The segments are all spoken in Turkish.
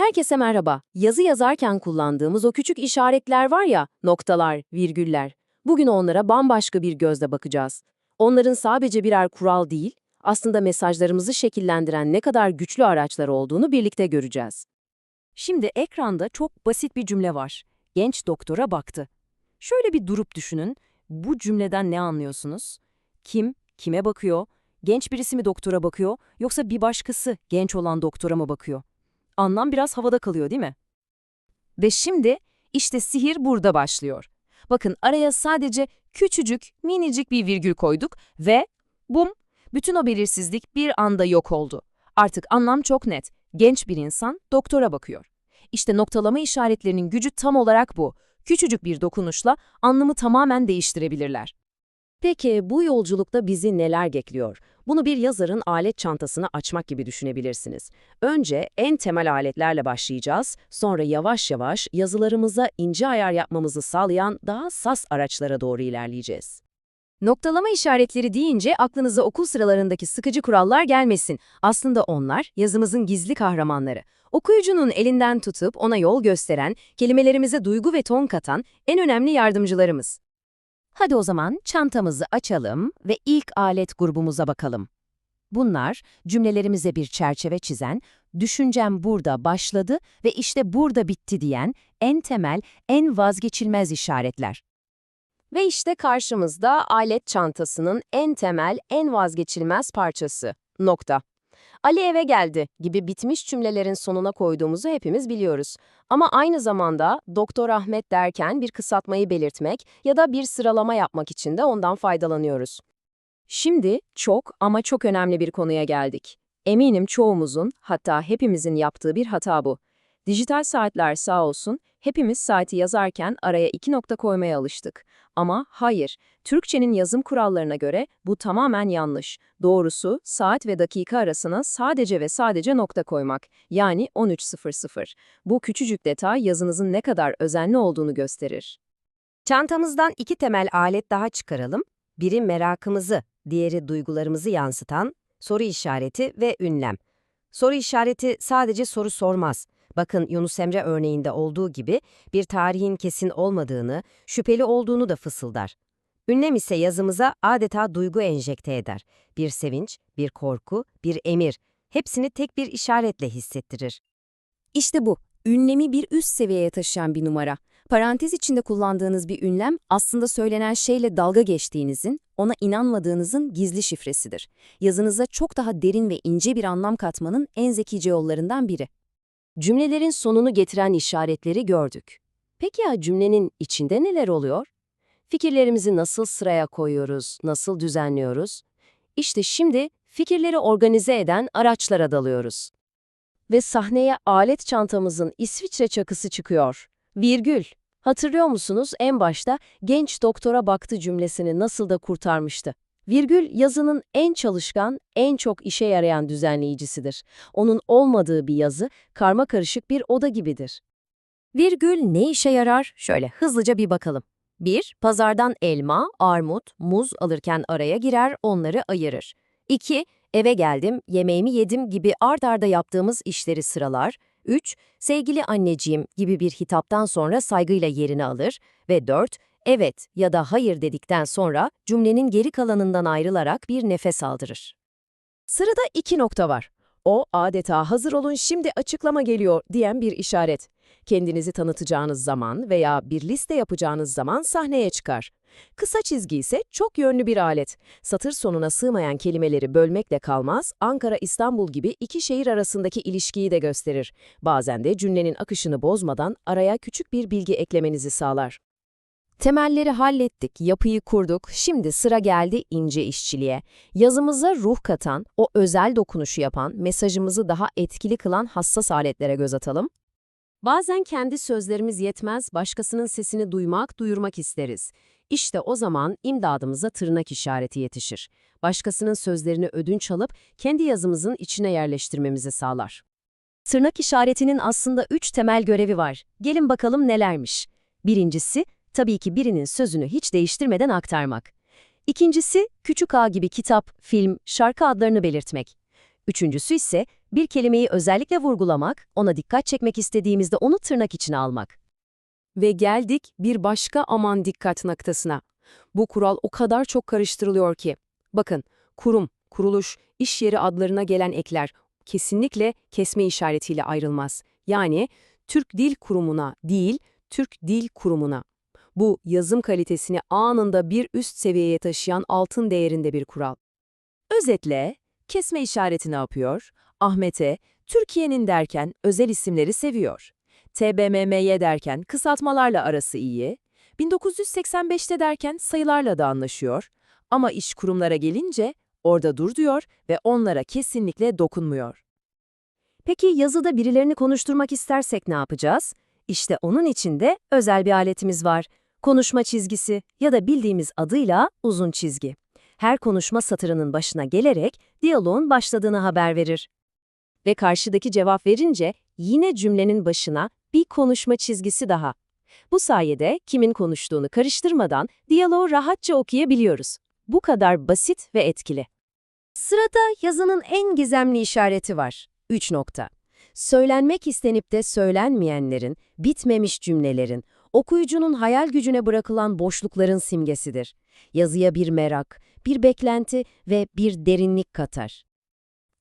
Herkese merhaba. Yazı yazarken kullandığımız o küçük işaretler var ya, noktalar, virgüller. Bugün onlara bambaşka bir gözle bakacağız. Onların sadece birer kural değil, aslında mesajlarımızı şekillendiren ne kadar güçlü araçlar olduğunu birlikte göreceğiz. Şimdi ekranda çok basit bir cümle var. Genç doktora baktı. Şöyle bir durup düşünün. Bu cümleden ne anlıyorsunuz? Kim, kime bakıyor? Genç birisi mi doktora bakıyor, yoksa bir başkası genç olan doktora mı bakıyor? Anlam biraz havada kalıyor değil mi? Ve şimdi işte sihir burada başlıyor. Bakın araya sadece küçücük, minicik bir virgül koyduk ve bum, bütün o belirsizlik bir anda yok oldu. Artık anlam çok net. Genç bir insan doktora bakıyor. İşte noktalama işaretlerinin gücü tam olarak bu. Küçücük bir dokunuşla anlamı tamamen değiştirebilirler. Peki bu yolculukta bizi neler bekliyor? Bunu bir yazarın alet çantasını açmak gibi düşünebilirsiniz. Önce en temel aletlerle başlayacağız, sonra yavaş yavaş yazılarımıza ince ayar yapmamızı sağlayan daha sas araçlara doğru ilerleyeceğiz. Noktalama işaretleri deyince aklınıza okul sıralarındaki sıkıcı kurallar gelmesin. Aslında onlar yazımızın gizli kahramanları. Okuyucunun elinden tutup ona yol gösteren, kelimelerimize duygu ve ton katan en önemli yardımcılarımız. Hadi o zaman çantamızı açalım ve ilk alet grubumuza bakalım. Bunlar cümlelerimize bir çerçeve çizen, düşüncem burada başladı ve işte burada bitti diyen en temel, en vazgeçilmez işaretler. Ve işte karşımızda alet çantasının en temel, en vazgeçilmez parçası. Nokta. Ali eve geldi gibi bitmiş cümlelerin sonuna koyduğumuzu hepimiz biliyoruz. Ama aynı zamanda Doktor Ahmet derken bir kısaltmayı belirtmek ya da bir sıralama yapmak için de ondan faydalanıyoruz. Şimdi çok ama çok önemli bir konuya geldik. Eminim çoğumuzun, hatta hepimizin yaptığı bir hata bu. Dijital saatler sağ olsun, hepimiz saati yazarken araya iki nokta koymaya alıştık. Ama hayır, Türkçenin yazım kurallarına göre bu tamamen yanlış. Doğrusu saat ve dakika arasına sadece ve sadece nokta koymak, yani 13.00. Bu küçücük detay yazınızın ne kadar özenli olduğunu gösterir. Çantamızdan iki temel alet daha çıkaralım. Biri merakımızı, diğeri duygularımızı yansıtan soru işareti ve ünlem. Soru işareti sadece soru sormaz. Bakın Yunus Emre örneğinde olduğu gibi bir tarihin kesin olmadığını, şüpheli olduğunu da fısıldar. Ünlem ise yazımıza adeta duygu enjekte eder. Bir sevinç, bir korku, bir emir. Hepsini tek bir işaretle hissettirir. İşte bu, ünlemi bir üst seviyeye taşıyan bir numara. Parantez içinde kullandığınız bir ünlem aslında söylenen şeyle dalga geçtiğinizin, ona inanmadığınızın gizli şifresidir. Yazınıza çok daha derin ve ince bir anlam katmanın en zekice yollarından biri. Cümlelerin sonunu getiren işaretleri gördük. Peki ya cümlenin içinde neler oluyor? Fikirlerimizi nasıl sıraya koyuyoruz, nasıl düzenliyoruz? İşte şimdi fikirleri organize eden araçlara dalıyoruz. Ve sahneye alet çantamızın İsviçre çakısı çıkıyor. Virgül. Hatırlıyor musunuz en başta genç doktora baktı cümlesini nasıl da kurtarmıştı. Virgül yazının en çalışkan, en çok işe yarayan düzenleyicisidir. Onun olmadığı bir yazı karma karışık bir oda gibidir. Virgül ne işe yarar? Şöyle hızlıca bir bakalım. 1. Pazardan elma, armut, muz alırken araya girer, onları ayırır. 2. Eve geldim, yemeğimi yedim gibi ard arda yaptığımız işleri sıralar. 3. Sevgili anneciğim gibi bir hitaptan sonra saygıyla yerini alır. Ve 4. Evet ya da hayır dedikten sonra cümlenin geri kalanından ayrılarak bir nefes aldırır. Sırada iki nokta var. O adeta hazır olun şimdi açıklama geliyor diyen bir işaret. Kendinizi tanıtacağınız zaman veya bir liste yapacağınız zaman sahneye çıkar. Kısa çizgi ise çok yönlü bir alet. Satır sonuna sığmayan kelimeleri bölmekle kalmaz, Ankara-İstanbul gibi iki şehir arasındaki ilişkiyi de gösterir. Bazen de cümlenin akışını bozmadan araya küçük bir bilgi eklemenizi sağlar. Temelleri hallettik, yapıyı kurduk, şimdi sıra geldi ince işçiliğe. Yazımıza ruh katan, o özel dokunuşu yapan, mesajımızı daha etkili kılan hassas aletlere göz atalım. Bazen kendi sözlerimiz yetmez, başkasının sesini duymak, duyurmak isteriz. İşte o zaman imdadımıza tırnak işareti yetişir. Başkasının sözlerini ödünç alıp kendi yazımızın içine yerleştirmemizi sağlar. Tırnak işaretinin aslında üç temel görevi var. Gelin bakalım nelermiş. Birincisi, tabii ki birinin sözünü hiç değiştirmeden aktarmak. İkincisi, küçük A gibi kitap, film, şarkı adlarını belirtmek. Üçüncüsü ise Bir kelimeyi özellikle vurgulamak, ona dikkat çekmek istediğimizde onu tırnak içine almak. Ve geldik bir başka aman dikkat noktasına. Bu kural o kadar çok karıştırılıyor ki. Bakın, kurum, kuruluş, iş yeri adlarına gelen ekler kesinlikle kesme işaretiyle ayrılmaz. Yani Türk Dil Kurumu'na değil, Türk Dil Kurumu'na. Bu yazım kalitesini anında bir üst seviyeye taşıyan altın değerinde bir kural. Özetle, kesme işareti ne yapıyor? Ahmet'e, Türkiye'nin derken özel isimleri seviyor. TBMM'ye derken kısaltmalarla arası iyi. 1985'te derken sayılarla da anlaşıyor. Ama iş kurumlara gelince orada dur diyor ve onlara kesinlikle dokunmuyor. Peki yazıda birilerini konuşturmak istersek ne yapacağız? İşte onun için de özel bir aletimiz var. Konuşma çizgisi ya da bildiğimiz adıyla uzun çizgi. Her konuşma satırının başına gelerek diyaloğun başladığını haber verir. Ve karşıdaki cevap verince yine cümlenin başına bir konuşma çizgisi daha. Bu sayede kimin konuştuğunu karıştırmadan diyaloğu rahatça okuyabiliyoruz. Bu kadar basit ve etkili. Sırada yazının en gizemli işareti var. 3 nokta. Söylenmek istenip de söylenmeyenlerin, bitmemiş cümlelerin, okuyucunun hayal gücüne bırakılan boşlukların simgesidir. Yazıya bir merak, bir beklenti ve bir derinlik katar.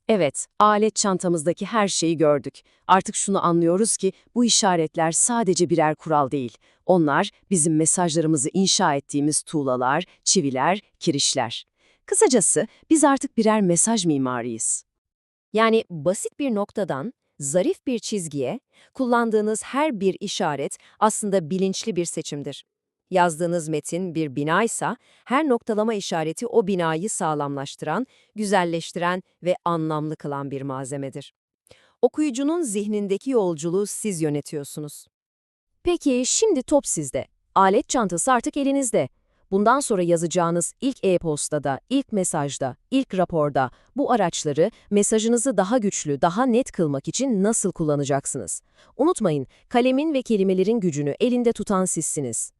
Evet, alet çantamızdaki her şeyi gördük. Artık şunu anlıyoruz ki bu işaretler sadece birer kural değil. Onlar bizim mesajlarımızı inşa ettiğimiz tuğlalar, çiviler, kirişler. Kısacası biz artık birer mesaj mimarıyız. Yani basit bir noktadan zarif bir çizgiye kullandığınız her bir işaret aslında bilinçli bir seçimdir. Yazdığınız metin bir binaysa her noktalama işareti o binayı sağlamlaştıran, güzelleştiren ve anlamlı kılan bir malzemedir. Okuyucunun zihnindeki yolculuğu siz yönetiyorsunuz. Peki şimdi top sizde. Alet çantası artık elinizde. Bundan sonra yazacağınız ilk e-postada, ilk mesajda, ilk raporda bu araçları mesajınızı daha güçlü, daha net kılmak için nasıl kullanacaksınız? Unutmayın, kalemin ve kelimelerin gücünü elinde tutan sizsiniz.